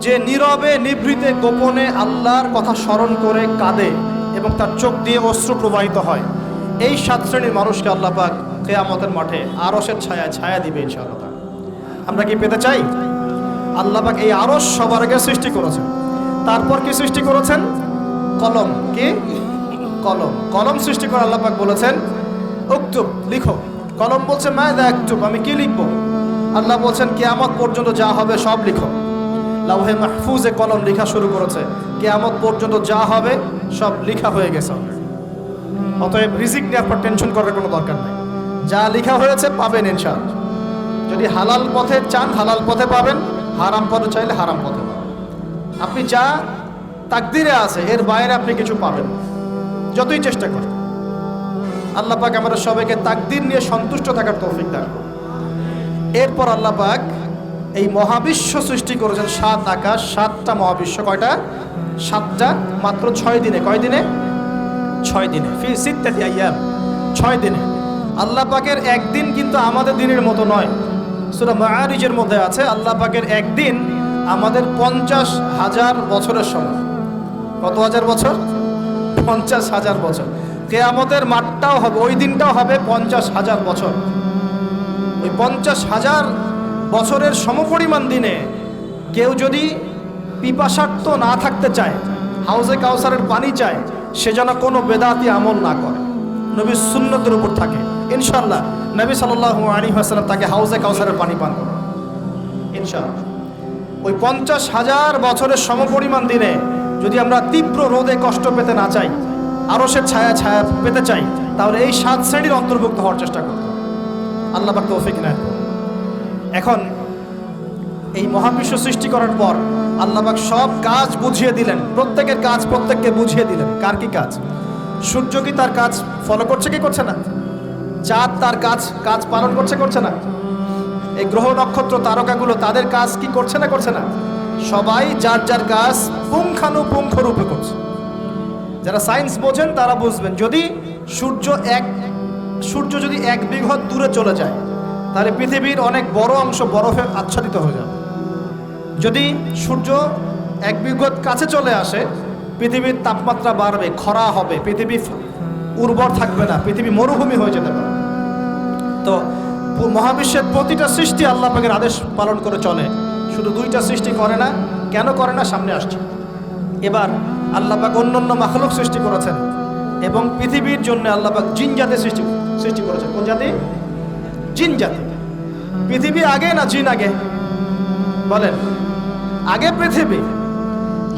যে নীরবে, নিভৃতে, গোপনে আল্লাহর কথা স্মরণ করে কাঁদে এবং তার চোখ দিয়ে অশ্রু প্রবাহিত হয়। এই সাত শ্রেণির মানুষকে আল্লাহ পাক কেয়ামতের মাঠে আরসের ছায়া ছায়া দিবে ইনশাআল্লাহ। আমরা কি পেতে চাই? আল্লাহ পাক এই আরস সবার আগে সৃষ্টি করেছেন। তারপর কি সৃষ্টি করেছেন? কলম। কি? কলম। কলম সৃষ্টি করে আল্লাহ পাক বলেছেন, উক্তুব, লিখো। কলম বলছে মা দা একটুব আমি কি লিখব? আল্লাহ বলছেন, কেয়ামত পর্যন্ত যা হবে সব লিখো। লাউহে মাহফুজে কলম লেখা শুরু করেছে। কেয়ামত পর্যন্ত যা হবে, সব লেখা হয়ে গেছে। অতএব রিজিক নিয়ে আপনার টেনশন করার কোনো দরকার নেই। যা লেখা হয়েছে, পাবেন ইনশাল যদি হালাল পথে চান, হালাল পথে পাবেন। হারাম পথে চাইলে হারাম পথে আপনি যা তাকদিরে আছে, এর বাইরে আপনি কিছু পাবেন যতই চেষ্টা করেন। আল্লাহ পাক আমাদের সবাইকে তাকদির নিয়ে সন্তুষ্ট থাকার তৌফিক দান এরপর আল্লাহ পাক এই মহাবিশ্ব সৃষ্টি করেছেন সাত আকাশ, সাতটা মহাবিশ্ব, কয়টা? সাতটা, মাত্র ছয় দিনে, কয় দিনে? ছয় দিনে। ফি সিত্তাতি আইয়াম। ছয় দিনে। আল্লাহ পাকের একদিন কিন্তু আমাদের দিনের মতো নয়। সুরা মাআরিজের মধ্যে আছে, আল্লাহ পাকের একদিন আমাদের পঞ্চাশ হাজার বছরের সময়। কত হাজার বছর? পঞ্চাশ হাজার বছর। কেয়ামতের মাঠটাও হবে, ওই দিনটাও হবে পঞ্চাশ হাজার বছর। ওই পঞ্চাশ হাজার বছরের সমপরিমাণ দিনে কেউ যদি পিপাসার্থ না থাকতে চায়, হাউজে কাউসারের পানি চায়, সে যেন কোনো বেদাতি আমল না করে। নবী সুন্নতের উপর থাকে। ইনশাল্লাহ নবী সাল্লাহ আলী তাকে হাউজে কাউসারের পানি পান করে ইনশাল্লাহ ওই পঞ্চাশ হাজার বছরের সমপরিমাণ দিনে যদি আমরা তীব্র রোদে কষ্ট পেতে না চাই আরও সে ছায়া ছায়া পেতে চাই, তাহলে এই সাত শ্রেণির অন্তর্ভুক্ত হওয়ার চেষ্টা করতে আল্লাহ তৌফিক নেয় এখন এই মহাবিশ্ব সৃষ্টি করার পর আল্লাহবাক সব কাজ বুঝিয়ে দিলেন। প্রত্যেকের কাজ প্রত্যেককে বুঝিয়ে দিলেন। কার কি কাজ? সূর্য কি তার কাজ ফলো করছে কি করছে না? চাঁদ তার কাজ কাজ পালন করছে করছে না? এই গ্রহ নক্ষত্র তারকাগুলো তাদের কাজ কি করছে না করছে না? সবাই যার যার কাজ পুঙ্খানুপুঙ্খ রূপে করছে। যারা সায়েন্স বোঝেন তারা বুঝবেন, যদি সূর্য এক সূর্য যদি এক বিঘত দূরে চলে যায় তাহলে পৃথিবীর অনেক বড় অংশ বরফে আচ্ছাদিত হয়ে যাবে। যদি সূর্য এক বিঘত কাছে চলে আসে, পৃথিবীর তাপমাত্রা বাড়বে, খরা হবে, পৃথিবী উর্বর থাকবে না, পৃথিবী মরুভূমি হয়ে যেতে পারে। তো মহাবিশ্বের প্রতিটা সৃষ্টি আল্লাহ পাকের আদেশ পালন করে চলে। শুধু দুইটা সৃষ্টি করে না, কেন করে না সামনে আসছে। এবার আল্লাহ পাক অন্য অন্য মাখলুক সৃষ্টি করেছেন এবং পৃথিবীর জন্য আল্লাহ পাক জিন জাতি সৃষ্টি সৃষ্টি করেছেন। কোন জাতি? জিন জাতি। পৃথিবী আগে না জিন আগে? বলেন, আগে পৃথিবী।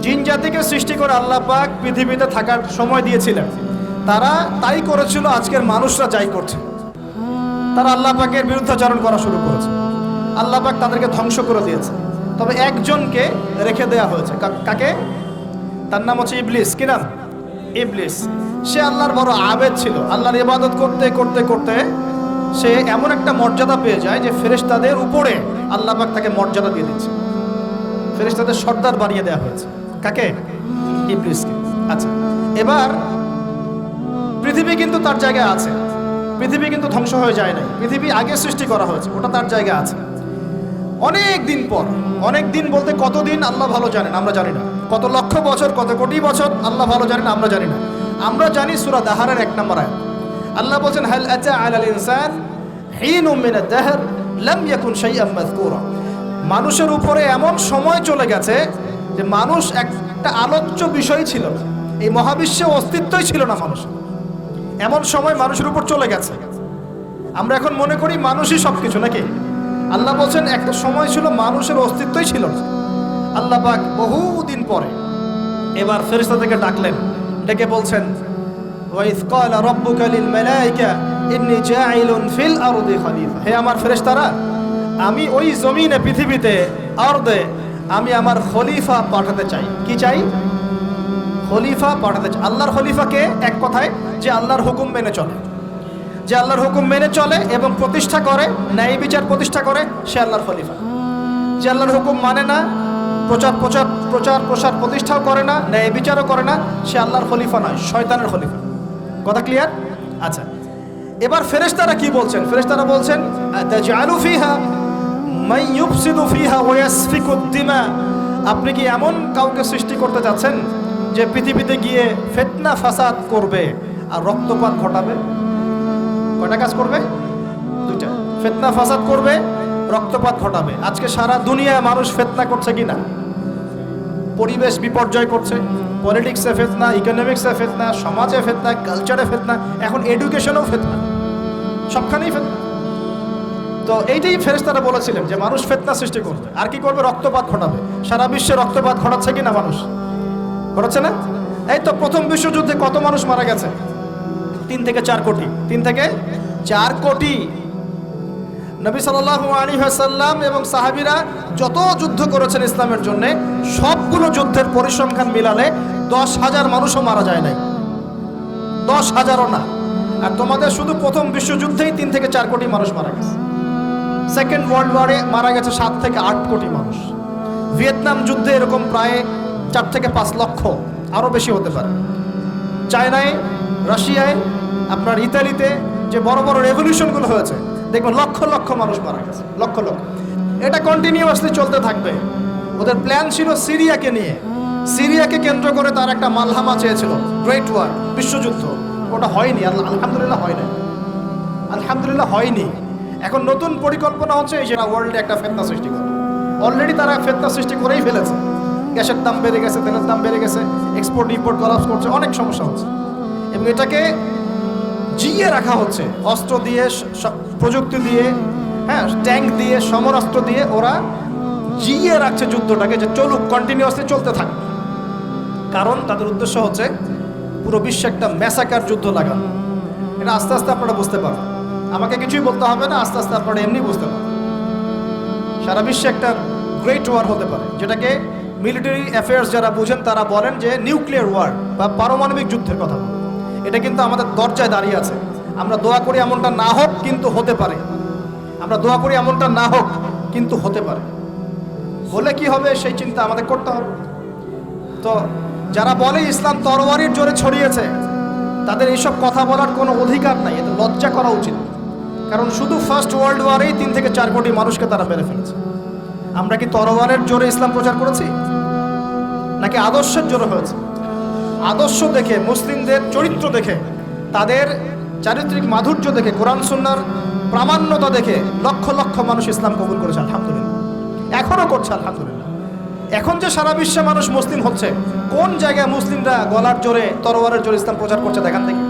জিন জাতিকে সৃষ্টি করে আল্লাহ পাক পৃথিবীতে থাকার সময় দিয়েছিলেন। তারা তাই করেছিল, আজকের মানুষরা যাই করছে। তারা আল্লাহ পাকের বিরুদ্ধাচরণ করা শুরু করেছে। আল্লাহ পাক তাদেরকে ধ্বংস করে দিয়েছে। তবে একজনকে রেখে দেয়া হয়েছে। কাকে? তার নাম হচ্ছে ইবলিস। কি নাম? ইবলিস। সে আল্লাহর বড় আবেদ ছিল। আল্লাহর ইবাদত করতে করতে করতে সে এমন একটা মর্যাদা পেয়ে যায় যে ফেরেশতাদের উপরে আল্লাহ পাক তাকে মর্যাদা দিয়ে দিচ্ছে ফেরেশতাদের সর্দার বানিয়ে দেওয়া হয়েছে। কাকে? ইবলিসকে। আচ্ছা এবার পৃথিবী কিন্তু তার জায়গায় আছে। পৃথিবী কিন্তু ধ্বংস হয়ে যায় নাই। পৃথিবী আগে সৃষ্টি করা হয়েছে, ওটা তার জায়গায় আছে। অনেক দিন পর, অনেক দিন বলতে কতদিন আল্লাহ ভালো জানেন, আমরা জানি না। কত লক্ষ বছর, কত কোটি বছর, আল্লাহ ভালো জানেন, আমরা জানি না। আমরা জানি সুরা দাহারের এক নম্বর আয়াত। আল্লাহ বলছেন, হাল আতা আলাল ইনসান হিনুম মিন আদ-দাহর, লাম ইয়াকুন শাইআন মাযকুরা। মানুষের উপরে এমন সময় চলে গেছে যে মানুষ একটা আলোচ্য বিষয় ছিল না। এই মহাবিশ্বে অস্তিত্বই ছিল না মানুষ এমন সময় মানুষের উপর চলে গেছে। আমরা এখন মনে করি মানুষই সব কিছু নাকি? আল্লাহ বলছেন, একটা সময় ছিল মানুষের অস্তিত্বই ছিল না। আল্লাহ পাক বহুদিন পরে এবার ফেরেশতা থেকে ডাকলেন। ডেকে বলছেন ওয়াইজ ক্বালা রাব্বুকা লিল মালাইকা ইন্নী জাইলুন ফিল আরদি খলিফা হে আমার ফেরেশতারা, আমি ওই জমিনে, পৃথিবীতে আরদে আমি আমার খলিফা পাঠাতে চাই। কি চাই? খলিফা পাঠাতে চাই। আল্লাহর খলিফাকে এক কথায়, যে আল্লাহর হুকুম মেনে চলে। যে আল্লাহর হুকুম মেনে চলে এবং প্রতিষ্ঠা করে, ন্যায় বিচার প্রতিষ্ঠা করে, সে আল্লাহর খলিফা। যে আল্লাহর হুকুম মানে না, প্রচার প্রচার প্রচার, প্রসার প্রতিষ্ঠাও করে না, ন্যায় বিচারও করে না, সে আল্লাহর খলিফা নয়, শয়তানের খলিফা। কথা ক্লিয়ার আচ্ছা। এবার ফেরেশতারা কি বলছেন? ফেরেশতারা বলছেন ফিহা? আপনি কি এমন কাউকে সৃষ্টি করতে যাচ্ছেন যে পৃথিবীতে গিয়ে ফেতনা, ফাসাদ করবে আর রক্তপাত ঘটাবে? কয়টা কাজ করবে? দুইটা। ফেতনা, ফাসাদ করবে, রক্তপাত ঘটাবে। আজকে সারা দুনিয়ায় মানুষ ফেতনা করছে কি না পরিবেশ বিপর্যয় করছে। পলিটিক্সে ফেতনা ইকোনমিক্সে ফেতনা, সমাজে ফেতনা কালচারে ফেতনা, এখন এডুকেশনেও ফেতনা। সবখানেই ফেতনা। তো এইটাই ফেরেস্তারা বলেছিলেন যে মানুষ ফেতনা সৃষ্টি করবে। আর কি করবে? রক্তপাত ঘটাবে। সারা বিশ্বে রক্তপাত ঘটাচ্ছে কি না মানুষ? ঘটাচ্ছে না? এই তো প্রথম বিশ্বযুদ্ধে কত মানুষ মারা গেছে? তিন থেকে চার কোটি। তিন থেকে চার কোটি। নবী সাল্লাল্লাহু আলাইহি ওয়াসাল্লাম এবং সাহাবীরা যত যুদ্ধ করেছেন ইসলামের জন্য, সবগুলো যুদ্ধের পরিসংখ্যান মিলালে দশ হাজার মানুষও মারা যায় নাই। দশ হাজারও না। আর তোমাদের শুধু প্রথম বিশ্বযুদ্ধেই তিন থেকে চার কোটি মানুষ মারা গেছে। সেকেন্ড ওয়ার্ল্ড ওয়ারে মারা গেছে সাত থেকে আট কোটি মানুষ। ভিয়েতনাম যুদ্ধে এরকম প্রায় চার থেকে পাঁচ লক্ষ, আরও বেশি হতে পারে। চায়নায়, রাশিয়ায়, আপনার ইতালিতে যে বড় বড় রেভলিউশনগুলো হয়েছে দেখবেন লক্ষ লক্ষ মানুষ মারা গেছে, লক্ষ লক্ষ। এটা কন্টিনিউয়াসলি চলতে থাকবে। ওদের প্ল্যান ছিল সিরিয়াকে নিয়ে। সিরিয়াকে কেন্দ্র করে তার একটা মালহামা চেয়েছিল গ্রেট ওয়ার বিশ্বযুদ্ধ। ওটা হয়নি আলহামদুলিল্লাহ হয় না আলহামদুলিল্লাহ হয়নি। এখন নতুন পরিকল্পনা হচ্ছে এই যে ওয়ার্ল্ডে একটা ফেতনা সৃষ্টি করে। অলরেডি তারা ফেতনা সৃষ্টি করেই ফেলেছে। গ্যাসের দাম বেড়ে গেছে, তেলের দাম বেড়ে গেছে এক্সপোর্ট ইম্পোর্ট কলাপস করছে, অনেক সমস্যা হচ্ছে। এবং এটাকে জিয়ে রাখা হচ্ছে। অস্ত্র দিয়ে প্রযুক্তি দিয়ে হ্যাঁ ট্যাঙ্ক দিয়ে, সমরাস্ত্র দিয়ে ওরা জিয়ে রাখছে যুদ্ধটাকে যে চলুক কন্টিনিউয়াসলি চলতে থাক। কারণ তাদের উদ্দেশ্য হচ্ছে পুরো বিশ্বে একটা ম্যাসাকার যুদ্ধ লাগানো। এটা আস্তে আস্তে আপনারা বুঝতে পারবেন। আমাকে কিছুই বলতে হবে না, আস্তে আস্তে আপনারা এমনি বুঝতে পারবেন। সারা বিশ্বে একটা গ্রেট ওয়ার হতে পারে, যেটাকে মিলিটারি অ্যাফেয়ার্স যারা বুঝেন তারা বলেন যে নিউক্লিয়ার ওয়ার বা পারমাণবিক যুদ্ধের কথা বলে। এটা কিন্তু আমাদের দরজায় দাঁড়িয়ে আছে। আমরা দোয়া করি এমনটা না হোক, কিন্তু হতে পারে। আমরা দোয়া করি এমনটা না হোক, কিন্তু হতে পারে। হলে কি হবে, সেই চিন্তা আমাদের করতে হবে। তো যারা বলে ইসলাম তরবারির জোরে ছড়িয়েছে, তাদের এইসব কথা বলার কোনো অধিকার নাই, এতে লজ্জা করা উচিত। কারণ শুধু ফার্স্ট ওয়ার্ল্ড ওয়ারেই তিন থেকে চার কোটি মানুষকে তারা মেরে ফেলেছে। আমরা কি তরবারের জোরে ইসলাম প্রচার করেছি? নাকি আদর্শের জোরে হয়েছে? আদর্শ দেখে, মুসলিমদের চরিত্র দেখে, তাদের চারিত্রিক মাধুর্য দেখে, কোরআন, সুন্নার প্রামাণ্যতা দেখে লক্ষ লক্ষ মানুষ ইসলাম কবুল করেছে, আলহামদুলিল্লাহ। এখনও করছে, আলহামদুলিল্লাহ। এখন যে সারা বিশ্বে মানুষ মুসলিম হচ্ছে, কোন জায়গায় মুসলিমরা গলার জোরে, তরোয়ারের জোরে ইসলাম প্রচার করছে দেখান থেকে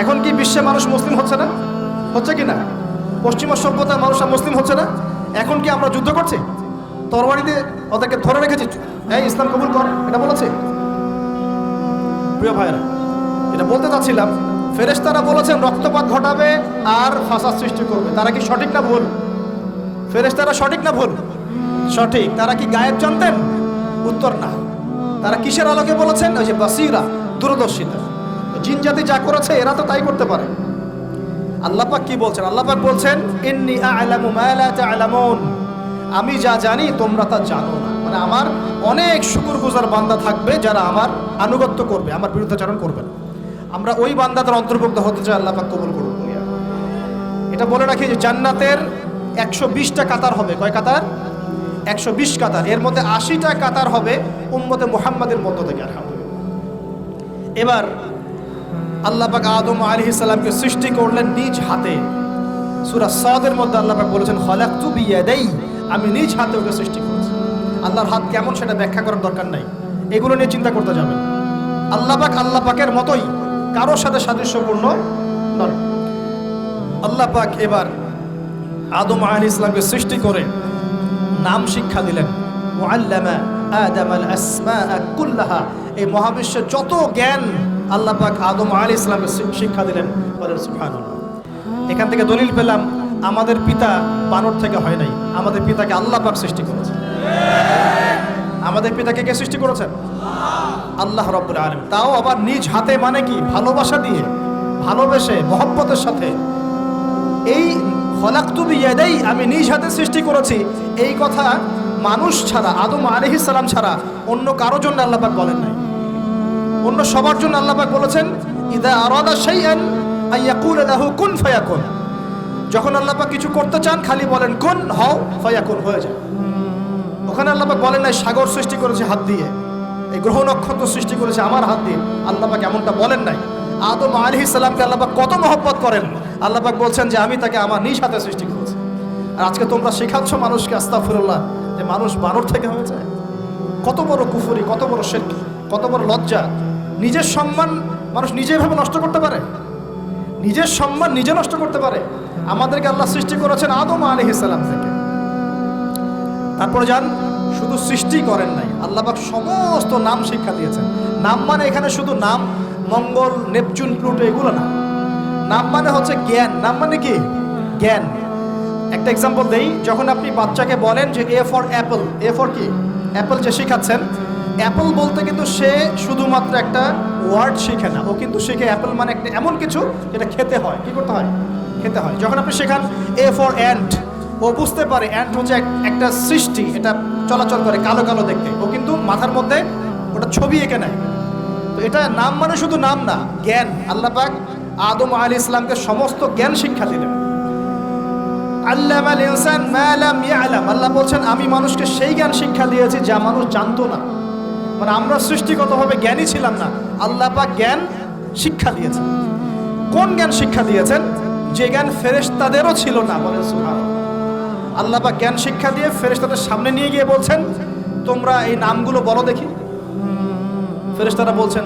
এখন কি বিশ্বে মানুষ মুসলিম হচ্ছে না? হচ্ছে কি না? পশ্চিমা সভ্যতার মানুষরা মুসলিম হচ্ছে না? এখন কি আমরা যুদ্ধ করছি? তরবারি দিয়ে ওদেরকে ধরে রেখেছি? এই, ইসলাম কবুল কর, এটা বলেছে? প্রিয় ভাইরা, এটা বলতে চাচ্ছিলাম, ফেরেশতারা বলেছেন রক্তপাত ঘটাবে আর ফাসাদ সৃষ্টি করবে। তারা কি সঠিক না ভুল? ফেরেশতারা সঠিক না ভুল? সঠিক। তারা কি গায়েব জানতেন? উত্তর না। তারা কিসের আলোকে বলেছেন? ওই যে বাসিরা দূরদর্শিতা জিন জাতি যা করেছে, এরা তো তাই করতে পারে। আল্লাহ পাক কি বলছেন? আল্লাহ পাক বলছেন আমি যা জানি, তোমরা তা জানো না। মানে আমার অনেক শুকরগুজার বান্দা থাকবে যারা আমার আনুগত্য করবে, আমার বিরুদ্ধাচরণ করবে না। আমরা ওই বান্দাদের অন্তর্ভুক্ত হতে চাই, আল্লাহ পাক কবুল করুন এটা বলে রাখি যে জান্নাতের একশো বিশটা কাতার হবে। কয় কাতার? একশো বিশ কাতার। এর মধ্যে আশিটা কাতার হবে উম্মতে মোহাম্মদের মধ্য থেকে, আলহামদুলিল্লাহ। এবার আল্লাহ পাক আদম আলী সাল্লামকে সৃষ্টি করলেন নিজ হাতে। সুরা সদের মধ্যে আল্লাহ পাক বলেছেন, খলাকতু বিয়াদাই। আমি নিজ হাতে ওকে সৃষ্টি করেছি। আল্লাহর হাত কেমন সেটা ব্যাখ্যা করার দরকার নাই। এগুলো নিয়ে চিন্তা করতে যাবেন। আল্লাহ পাক আল্লাহ পাকের মতোই কারোর সাথে সাদৃশ্যপূর্ণ নয় আল্লাহ পাক এবার আদম আলী ইসলামকে সৃষ্টি করে নাম শিক্ষা দিলেন। এই মহাবিশ্বের যত জ্ঞান আল্লাহ পাক আদম আলী ইসলামকে শিক্ষা দিলেন এখান থেকে দলিল পেলাম, আমাদের পিতা বানর থেকে হয় নাই। আমাদের পিতাকে আল্লাহ পাক সৃষ্টি করেছে আমাদের পিতাকে কে সৃষ্টি করেছেন? আল্লাহ রব্বুল আলম তাও আবার নিজ হাতে মানে কি? ভালোবাসা দিয়ে, ভালোবেসে, মহব্বতের সাথে। এই হলাক্তুবি ইয়াদাই আমি নিজ হাতে সৃষ্টি করেছি। এই কথা মানুষ ছাড়া, আদম সালাম ছাড়া অন্য কারও জন্য আল্লাপাক বলেন নাই। অন্য সবার জন্য আল্লাপাক বলেছেন, ইদা আরাদা শাইআন আইয়াকুল লাহু কুন ফায়াকুন। যখন আল্লাপাক কিছু করতে চান, খালি বলেন, কুন, হও, ফায়াকুন, হয়ে যায়। ওখানে আল্লাপাক বলেন নাই, সাগর সৃষ্টি করেছে হাত দিয়ে। এই গ্রহ নক্ষত্র সৃষ্টি করেছে আমার হাত দিয়ে। আল্লাপাক এমনটা বলেন নাই। আদম আলী ইসলামকে আল্লাপাক কত মহব্বত করেন। আল্লাপাক বলছেন যে, আমি তাকে আমার নিজ হাতে সৃষ্টি করেছি। আর আজকে তোমরা শেখাচ্ছ মানুষকে আস্তাফিরুল্লাহ যে মানুষ বানর থেকে হয়ে যায় কত বড় কুফুরি, কত বড় শেখ কত বড় লজ্জা। নিজের সম্মান মানুষ নিজেভাবে নষ্ট করতে পারে? নিজের সম্মান নিজে নষ্ট করতে পারে? আমাদেরকে আল্লাহ সৃষ্টি করেছেন আদম আলী থেকে। তারপরে যান, শুধু সৃষ্টি করেন নাই, আল্লাহবাক সমস্ত নাম শিক্ষা দিয়েছেন। নাম মানে এখানে শুধু নাম, মঙ্গল, নেপচুন, প্লুটো এগুলো না। নাম মানে হচ্ছে জ্ঞান। নাম মানে কি? জ্ঞান। একটা এক্সাম্পল দেই, যখন আপনি বাচ্চাকে বলেন যে A for apple A for কি? অ্যাপল যে শেখাচ্ছেন অ্যাপল বলতে কিন্তু সে শুধুমাত্র একটা ওয়ার্ড শিখে না। ও কিন্তু শিখে অ্যাপল মানে একটা এমন কিছু যেটা খেতে হয়। কি করতে হয়? খেতে হয়। যখন আপনি শেখান এ ফর অ্যান্ট ও বুঝতে পারে অ্যান্ট হচ্ছে একটা সৃষ্টি, এটা চলাচল করে কালো কালো দেখতে। ও কিন্তু মাথার মধ্যে ওটা ছবি এঁকে নেয়। তো এটা নাম মানে শুধু নাম না, জ্ঞান। আল্লাহ পাক আদম আলী ইসলামকে সমস্ত জ্ঞান শিক্ষা দিলেন। আল্লাহ বলছেন, আমি মানুষকে সেই জ্ঞান শিক্ষা দিয়েছি যা মানুষ জানতো না। মানে আমরা সৃষ্টিগতভাবে জ্ঞানী ছিলাম না। আল্লাহ পাক জ্ঞান শিক্ষা দিয়েছেন। কোন জ্ঞান শিক্ষা দিয়েছেন? যে জ্ঞান ফেরেশতাদেরও ছিল না বলেন সুবহানাল্লাহ। আল্লাহ পাক জ্ঞান শিক্ষা দিয়ে ফেরেশতাদের সামনে নিয়ে গিয়ে বলছেন, তোমরা এই নামগুলো বলো দেখি। ফেরেশতারা বলছেন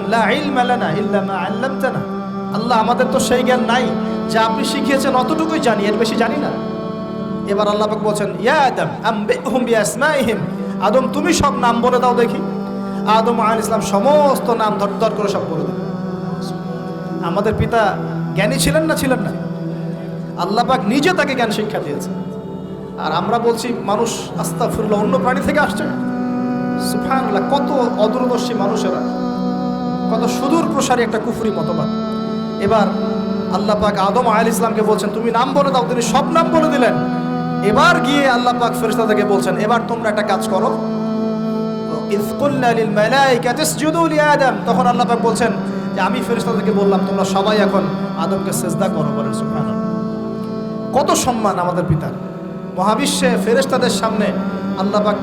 আল্লাহ আমাদের তো সেই জ্ঞান নাই, যা আপনি শিখিয়েছেন অতটুকুই জানি, এর বেশি জানি না। এবার আল্লাহ বলছেন আদম আদম, তুমি সব নাম বলে দাও দেখি। আদম আলাইহিস ইসলাম সমস্ত নাম ধর ধর করে সব বলে দিলেন আমাদের পিতা জ্ঞানী ছিলেন না ছিলেন না। আল্লাহ পাক নিজে তাকে জ্ঞান শিক্ষা দিয়েছে আর আমরা বলছি, মানুষ আস্তা আস্তাফুল্লাহ অন্য প্রাণী থেকে আসছে সুফানুল্লাহ কত অদূরদর্শী মানুষেরা, কত সুদূর প্রসারী একটা কুফুরি মতবাদ। এবার আল্লাহ পাক আদম আল ইসলামকে বলছেন, তুমি নাম বলে দাও, তিনি সব নাম বলে দিলেন। এবার গিয়ে আল্লাহ পাক ফেরেশতা থেকে বলছেন, এবার তোমরা একটা কাজ করো। তখন আল্লাহ পাক বলছেন, যে আমি ফেরেশতাদেরকে বললাম, তোমরা সবাই এখন আদমকে সেজদা করো বলেন সুবহানাল্লাহ। কত সম্মান আমাদের পিতার। মহাবিশ্বে ফেরেশতাদের সামনে আল্লাপাক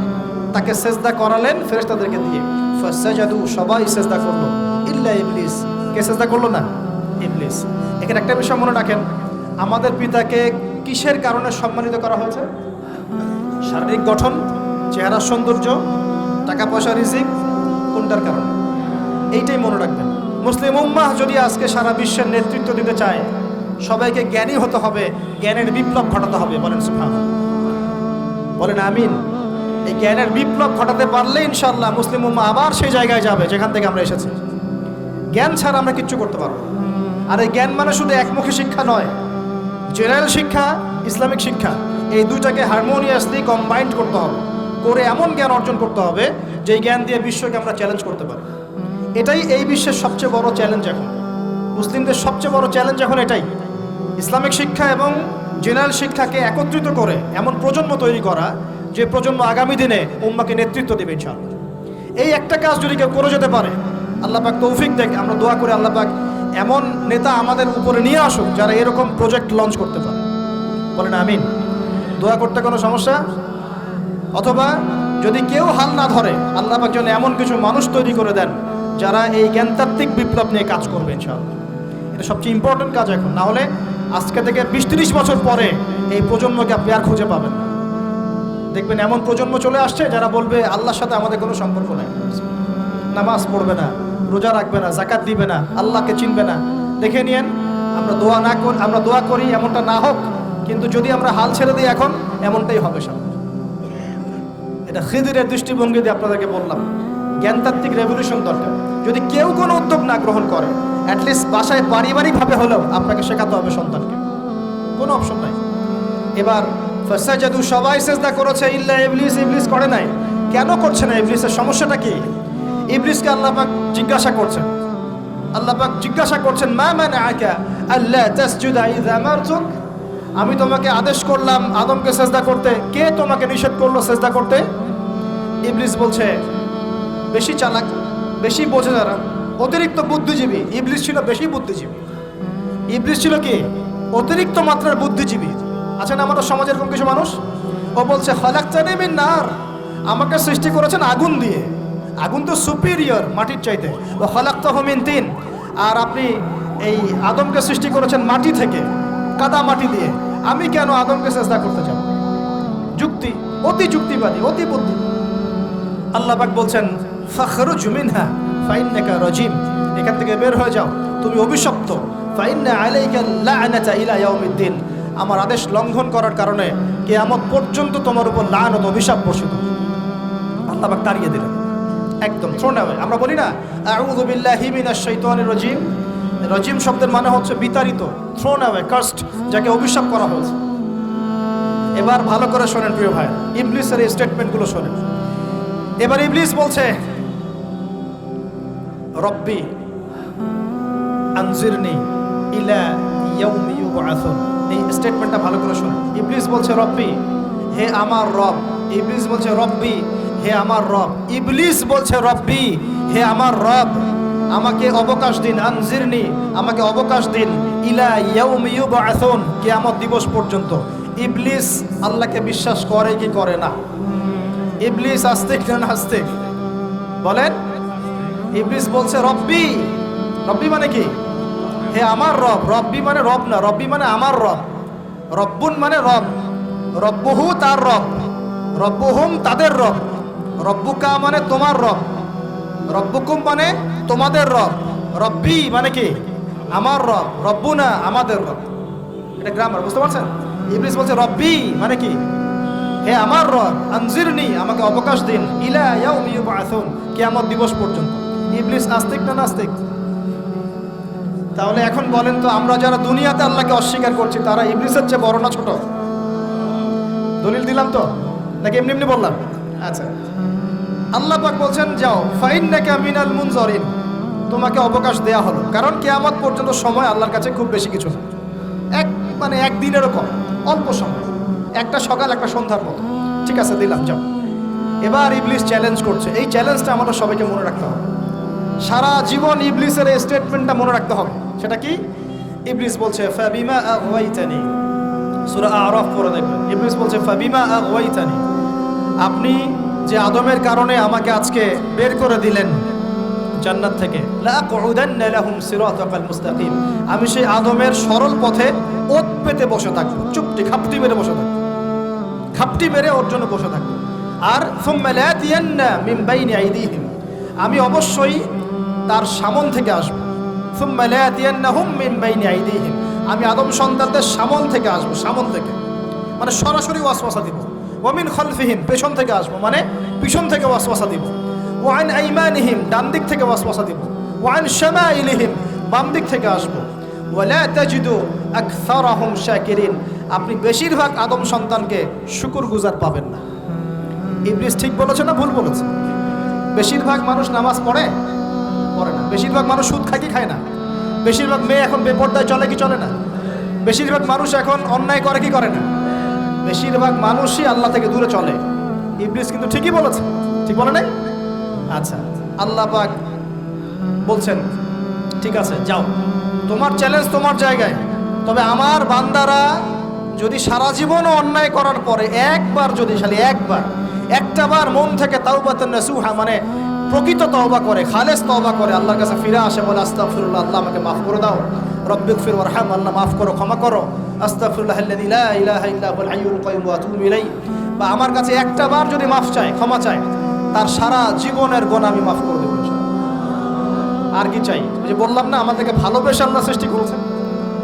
তাকে সেজদা করালেন ফেরেশতাদেরকে দিয়ে। ফাসাজাদু, সবাই সেজদা করল। ইল্লা ইবলিস। কে সেজদা করল না? ইবলিস। এখানে একটা বিষয় মনে রাখেন, আমাদের পিতাকে কিসের কারণে সম্মানিত করা হয়েছে? শারীরিক গঠন, চেহারার সৌন্দর্য টাকা পয়সা রিজিক, কোনটার কারণে? এইটাই মনে রাখবেন। মুসলিম উম্মাহ যদি আজকে সারা বিশ্বের নেতৃত্ব দিতে চায়, সবাইকে জ্ঞানী হতে হবে, জ্ঞানের বিপ্লব ঘটাতে হবে, বলেন সুফান বলেন আমিন। এই জ্ঞানের বিপ্লব ঘটাতে পারলে ইনশাল্লাহ মুসলিম উম্মা আবার সেই জায়গায় যাবে, যেখান থেকে আমরা এসেছি। জ্ঞান ছাড়া আমরা কিচ্ছু করতে পারব আর এই জ্ঞান মানে শুধু একমুখী শিক্ষা নয়, জেনারেল শিক্ষা, ইসলামিক শিক্ষা, এই দুইটাকে হারমোনিয়াসলি কম্বাইন্ড করতে হবে। করে এমন জ্ঞান অর্জন করতে হবে যে জ্ঞান দিয়ে বিশ্বকে আমরা চ্যালেঞ্জ করতে পারি। এটাই এই বিশ্বের সবচেয়ে বড় চ্যালেঞ্জ এখন। মুসলিমদের সবচেয়ে বড় চ্যালেঞ্জ এখন এটাই। ইসলামিক শিক্ষা এবং জেনারেল শিক্ষাকে একত্রিত করে এমন প্রজন্ম তৈরি করা যে প্রজন্ম আগামী দিনে উম্মাকে নেতৃত্ব দেবে, ইনশাআল্লাহ। এই একটা কাজ যদি কেউ করে যেতে পারে, আল্লাহ পাক তৌফিক দেখ আমরা দোয়া করে আল্লাহ পাক এমন নেতা আমাদের উপরে নিয়ে আসুক যারা এরকম প্রজেক্ট লঞ্চ করতে পারে। বলেন আমিন। দোয়া করতে কোনো সমস্যা? অথবা যদি কেউ হাল না ধরে, আল্লাহ পাক যেন এমন কিছু মানুষ তৈরি করে দেন যারা এই জ্ঞানতাত্ত্বিক বিপ্লব নিয়ে কাজ করবে, ইনশাআল্লাহ। এটা সবচেয়ে ইম্পর্টেন্ট কাজ এখন। না হলে আজকে থেকে বিশ তিরিশ বছর পরে এই প্রজন্মকে আপনি আর খুঁজে পাবেন দেখবেন এমন প্রজন্ম চলে আসছে যারা বলবে, আল্লাহর সাথে আমাদের কোনো সম্পর্ক নাই। নামাজ পড়বে না, রোজা রাখবে না জাকাত দিবে না, আল্লাহকে চিনবে না। দেখে নিয়েন, আমরা দোয়া না করি আমরা দোয়া করি এমনটা না হোক, কিন্তু যদি আমরা হাল ছেড়ে দিই এখন, এমনটাই হবে সব এটা খিদিরের দৃষ্টিভঙ্গি দিয়ে আপনাদেরকে বললাম। জ্ঞানতাত্ত্বিক রেভলিউশন দরকার। যদি কেউ কোনো উদ্যোগ না গ্রহণ করে অ্যাটলিস্ট বাসায় পারিবারিকভাবে হলেও আপনাকে শেখাতে হবে সন্তানকে। কোনো অপশন নাই। এবার ফাসাজাদু সবাই সেজদা করেছে, ইল্লা ইবলিস ইবলিস করে নাই। কেন করছে না ইবলিসের সমস্যাটা কি? ইবলিসকে আল্লাহ পাক জিজ্ঞাসা করছেন। আল্লাহ পাক জিজ্ঞাসা করছেন, মা মানে আকা আল্লাহ তাসজুদা ইযা মারতুক? আমি তোমাকে আদেশ করলাম আদমকে সেজদা করতে। কে তোমাকে নিষেধ করল সেজদা করতে? ইবলিস বলছে, বেশি চালাক বেশি বোঝে যারা অতিরিক্ত বুদ্ধিজীবী, ইবলিস ছিল বেশি বুদ্ধিজীবী। ইবলিস ছিল কি? অতিরিক্ত মাত্রার বুদ্ধিজীবী। আছেন আমাদের সমাজের এরকম কিছু মানুষ? ও বলছে নার। আমাকে সৃষ্টি করেছেন আগুন দিয়ে। আগুন তো সুপিরিয়র মাটির চাইতে। ও হলাক্ত হমিন তিন। আর আপনি এই আদমকে সৃষ্টি করেছেন মাটি থেকে, কাদা মাটি দিয়ে। আমি কেন আদমকে চেষ্টা করতে যাব? যুক্তি, অতি যুক্তিবাদী, অতি বুদ্ধি আল্লাহ পাক বলছেন ফখরুজ মিনহা, ফাইন্নাকা রাজিম। এখান থেকে বের হয়ে যাও, তুমি অভিশপ্ত। ফাইন্না আলাইকা লা'নাতা ইলা ইয়াউমিদ্দিন। আমার আদেশ লঙ্ঘন করার কারণে কে কিয়ামত পর্যন্ত তোমার উপর লানত, অভিশাপ বর্ষিত আল্লাহ পাক তাড়িয়ে দিলেন। একদম থ্রোন আমরা বলি না, আউযু বিল্লাহি মিনাশ শাইতানির রাজিম। রাজিম শব্দের মানে হচ্ছে বিতাড়িত থ্রোন অ্যাওয়ে কার্সড যাকে অভিশাপ করা হয়েছে। এবার ভালো করে শোনেন প্রিয় ভাই, ইবলিসের এই স্টেটমেন্টগুলো শোনেন। এবার ইবলিস বলছে রব্বি, আনজিরনি ইলা ইয়াউমি ইউবআসুন। এই স্টেটমেন্টটা ভালো করে শুনুন ইবলিস বলছে, রব্বি, হে আমার রব। ইবলিস বলছে, রব্বি, হে আমার রব। ইবলিস বলছে, রব্বি, হে আমার রব, আমাকে অবকাশ দিন, আনজিরনি, আমাকে অবকাশ দিন, ইলা ইয়াউমি ইউবআসুন, কিয়ামত দিবস পর্যন্ত। ইবলিস আল্লাহকে বিশ্বাস করে কি করে না? ইবলিস আস্তিক না নাস্তিক? বলেন। ইবলিস বলছে, রব্বি রব্বি মানে কি? হে আমার রব, রব্বি মানে রব না, রব্বি মানে আমার রব। রব্বুন মানে রব। রব্বহু তার রব। রব্বহুম তাদের রব। রব্বুকা মানে তোমার রব। রব্বুকুম মানে তোমাদের রব। রব্বি মানে কি? আমার রব। রব্বুনা আমাদের রব। এটা গ্রামার বুঝতে পারছেন? ইবলিস বলছে, রব্বি মানে কি? হে আমার রব, আনজিরনি, আমাকে অবকাশ দিন। ইলা ইয়াউমি ইউবআসুন কিয়ামত দিবস পর্যন্ত। ইবলিস আস্তিক না নাস্তিক? তাহলে এখন বলেন তো, আমরা যারা দুনিয়াতে আল্লাহকে অস্বীকার করছি, তারা ইবলিসের চেয়ে বড় না ছোট? দলিল দিলাম তো? নাকি এমনি এমনি বললাম? আচ্ছা। আল্লাহ পাক বলছেন, যাও ফাইন ফাইন্নাকা মিনাল মুনজারিন। তোমাকে অবকাশ দেয়া হলো। কারণ কিয়ামত পর্যন্ত সময় আল্লাহর কাছে খুব বেশি কিছু না। এক মানে একদিনেরও কম অল্প সময়। একটা সকাল, একটা সন্ধ্যার মতো। ঠিক আছে, দিলাম, যাও। এবার ইবলিস চ্যালেঞ্জ করছে। এই চ্যালেঞ্জটা আমাদের সবাইকে মনে রাখতে হবে। সারা জীবন ইবলিসের স্টেটমেন্টটা মনে রাখতে হবে। সেটা কি? ইবলিস বলছে, ফাবিমা আগাইতানি সূরা আরাফ পড়ে দেখবেন। ইবলিস বলছে, ফাবিমা আগাইতানি আপনি যে আদমের কারণে আমাকে আজকে বের করে দিলেন জান্নাত থেকে মুস্তাকিম। আমি সেই আদমের সরল পথে ওত পেতে বসে থাকব। চুপটি, খাপটি মেরে বসে থাকব। খাপটি মেরে ওর জন্য বসে থাকব। আর, সুম্মা লাতিয়ান্না মিন বাইনি আইদিহিম। আমি অবশ্যই তার সামন থেকে আসব। আমি আদম সন্তানদের সামন থেকে আসব সামন থেকে। মানে সরাসরি ওয়াসওয়াসা দিব। ওয়ামিন খলফিহিম, পেছন থেকে আসব। মানে পিছন থেকে ওয়াসওয়াসা দিব। ওয়ান আইমানিহিম, ডান দিক থেকে ওয়াসওয়াসা দিব। ওয়ান শামাইলিহিম, বাম দিক থেকে আসব। আপনি বেশিরভাগ আদম সন্তানকে শুকরগুজার পাবেন না। ইবলিস ঠিক বলেছে না ভুল বলেছে? বেশিরভাগ মানুষ নামাজ পড়ে পড়ে না। বেশিরভাগ মানুষ সুদ খায় কি খায় না? বেশিরভাগ মেয়ে এখন বেপর্দায় চলে কি চলে না? বেশিরভাগ মানুষ এখন অন্যায় করে কি করে না? বেশিরভাগ মানুষই আল্লাহ থেকে দূরে চলে। ইবলিস কিন্তু ঠিকই বলেছে। ঠিক বলে নাই? আচ্ছা আল্লাহ পাক বলছেন, ঠিক আছে, যাও। তোমার চ্যালেঞ্জ তোমার জায়গায়। তবে আমার বান্দারা যদি সারা জীবনও অন্যায় করার পরে একবার যদি, খালি একবার, একটা বার মন থেকে তাও তাওবাতুন নাসুহা মানে প্রকৃত তওবা করে, খালেস তওবা করে, আল্লাহর কাছে ফিরে আসে বলে, আস্তাগফিরুল্লাহ, আল্লাহ আমাকে মাফ করে দাও। রব্বিক ফির ওয়ারহাম, আল্লাহ মাফ করো, ক্ষমা করো। আতুবু ইলাইহি। বা আমার কাছে একটা বার যদি মাফ চায়, ক্ষমা চায়, তার সারা জীবনের গুনাহ আমি মাফ করে দেবো আর কি চাই? যে বললাম না, আমাদেরকে ভালোবেসে আল্লাহ সৃষ্টি করেছেন।